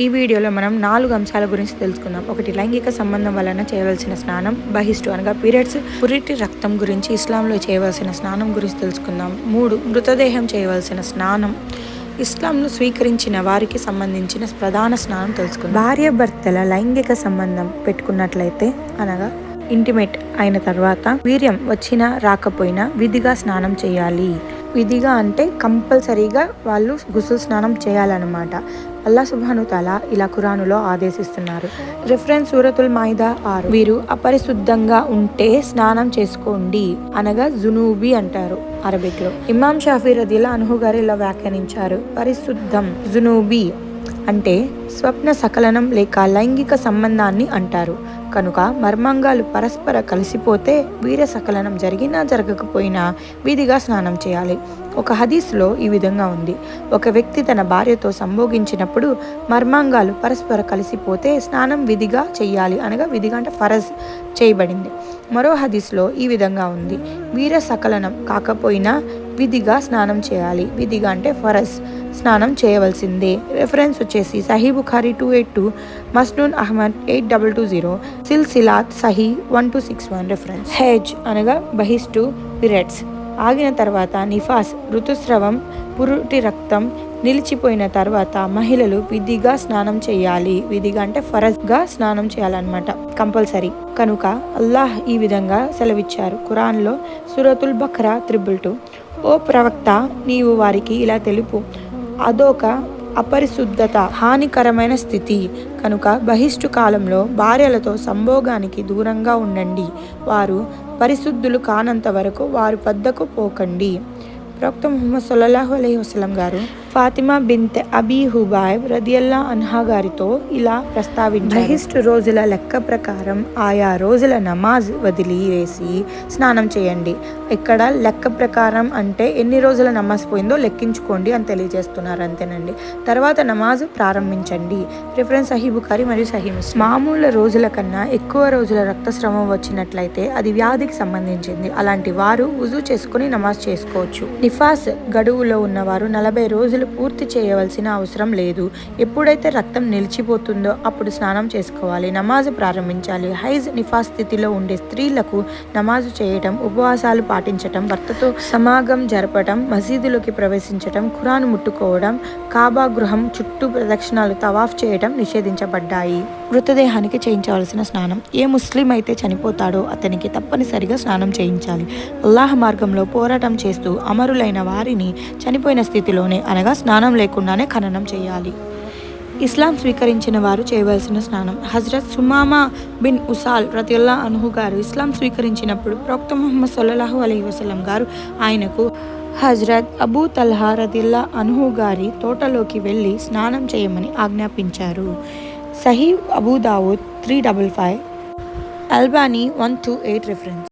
ఈ వీడియోలో మనం నాలుగు అంశాల గురించి తెలుసుకుందాం. ఒకటి లైంగిక సంబంధం వలన చేయవలసిన స్నానం బహిష్టు అనగా పీరియడ్స్ పురిటి రక్తం గురించి ఇస్లాంలో చేయవలసిన స్నానం గురించి తెలుసుకుందాం. మూడు మృతదేహం చేయవలసిన స్నానం. ఇస్లాంను స్వీకరించిన వారికి సంబంధించిన ప్రధాన స్నానం తెలుసుకుందాం. భార్య భర్తల లైంగిక సంబంధం పెట్టుకున్నట్లయితే అనగా ఇంటిమేట్ అయిన తర్వాత వీర్యం వచ్చినా రాకపోయినా విధిగా స్నానం చేయాలి. విధిగా అంటే కంపల్సరీగా వాళ్ళు గుసులు స్నానం చేయాలన్నమాట. అల్లా సుబాను తల ఇలా ఖురానులో ఆదేశిస్తున్నారు. రిఫరెన్స్ సూరతుల్ మాయిదా ఆరు. వీరు అపరిశుద్ధంగా ఉంటే స్నానం చేసుకోండి అనగా జునూబి అంటారు అరబిక్లో. ఇమాం షాఫీ రదిలా అనుహు గారు ఇలా వ్యాఖ్యానించారు. పరిశుద్ధం జునూబి అంటే స్వప్న సకలనం లేక లైంగిక సంబంధాన్ని అంటారు. కనుక మర్మాంగాలు పరస్పర కలిసిపోతే వీర సకలనం జరిగినా జరగకపోయినా విధిగా స్నానం చేయాలి. ఒక హదీస్లో ఈ విధంగా ఉంది. ఒక వ్యక్తి తన భార్యతో సంభోగించినప్పుడు మర్మాంగాలు పరస్పర కలిసిపోతే స్నానం విధిగా చేయాలి అనగా విధిగా అంటే ఫరజ్ చేయబడింది. మరో హదీస్లో ఈ విధంగా ఉంది. వీర సకలనం కాకపోయినా విధిగా స్నానం చేయాలి. విధిగా అంటే ఫరజ్. స్నానం చేయవలసిందే. రెఫరెన్స్ వచ్చేసి Sahih Bukhari two eight two Musnad Ahmad eight double two zero Silsilat Sahih one two six one reference. He's అనగా బహిస్టు పిరియడ్స్ ఆగిన తర్వాత నిఫాస్ ఋతుస్రవం పురుటి రక్తం నిలిచిపోయిన తర్వాత మహిళలు విధిగా స్నానం చేయాలి. విధిగా అంటే ఫరజ్గా స్నానం చేయాలన్నమాట. కంపల్సరీ. కనుక అల్లాహ్ ఈ విధంగా సెలవిచ్చారు. ఖురాన్లో సురతుల్ బక్రా త్రిబుల్ టూ. ఓ ప్రవక్త నీవు వారికి ఇలా తెలుపు. అదొక అపరిశుద్ధత హానికరమైన స్థితి. కనుక బహిష్టు కాలంలో భార్యలతో సంభోగానికి దూరంగా ఉండండి. వారు పరిశుద్ధులు కానంత వరకు వారి వద్దకు పోకండి. ప్రవక్త ముహమ్మద్ సల్లాహు అలీ వసలం గారు ఫాతిమా బింత్ అబీ హుబాయ్ రదియల్లా అన్హా గారితో ఇలా ప్రస్తావించారు. బహిష్టు రోజుల లెక్క ప్రకారం ఆయా రోజుల నమాజ్ వదిలివేసి స్నానం చేయండి. ఇక్కడ లెక్క ప్రకారం అంటే ఎన్ని రోజుల నమాజ్ పోయిందో లెక్కించుకోండి అని తెలియజేస్తున్నారు అంతేనండి. తర్వాత నమాజ్ ప్రారంభించండి. రిఫరెన్స్ సహీ బుఖారి మరియు సహీ ముస్లిం. మామూలు రోజుల కన్నా ఎక్కువ రోజుల రక్తస్రావం వచ్చినట్లయితే అది వ్యాధికి సంబంధించింది. అలాంటి వారు ఉజు చేసుకుని నమాజ్ చేసుకోవచ్చు. నిఫాస్ గడువులో ఉన్నవారు నలభై రోజులు పూర్తి చేయవలసిన అవసరం లేదు. ఎప్పుడైతే రక్తం నిలిచిపోతుందో అప్పుడు స్నానం చేసుకోవాలి నమాజు ప్రారంభించాలి. హైజ్ నిఫాస్ స్థితిలో ఉండే స్త్రీలకు నమాజు చేయటం ఉపవాసాలు పాటించటం భర్తతో సమాగం జరపటం మసీదులోకి ప్రవేశించటం ఖురాను ముట్టుకోవడం కాబా గృహం చుట్టూ ప్రదక్షిణాలు తవాఫ్ చేయటం నిషేధించబడ్డాయి. మృతదేహానికి చేయించవలసిన స్నానం. ఏ ముస్లిం అయితే చనిపోతాడో అతనికి తప్పనిసరిగా స్నానం చేయించాలి. అల్లాహ్ మార్గంలో పోరాటం చేస్తూ అమరులైన వారిని చనిపోయిన స్థితిలోనే అనగా స్నానం లేకుండానే ఖననం చేయాలి. ఇస్లాం స్వీకరించిన వారు చేయవలసిన స్నానం. హజరత్ సుమామా బిన్ ఉసాల్ రతిల్లా అనుహు గారు ఇస్లాం స్వీకరించినప్పుడు ప్రొక్త ముహమ్మద్ సొల్లహు అలీ వసలం గారు ఆయనకు హజరత్ అబూ తల్హా రతిల్లా అనుహు గారి తోటలోకి వెళ్ళి స్నానం చేయమని ఆజ్ఞాపించారు. Sahih Abu Dawud three double five Albani one two eight reference.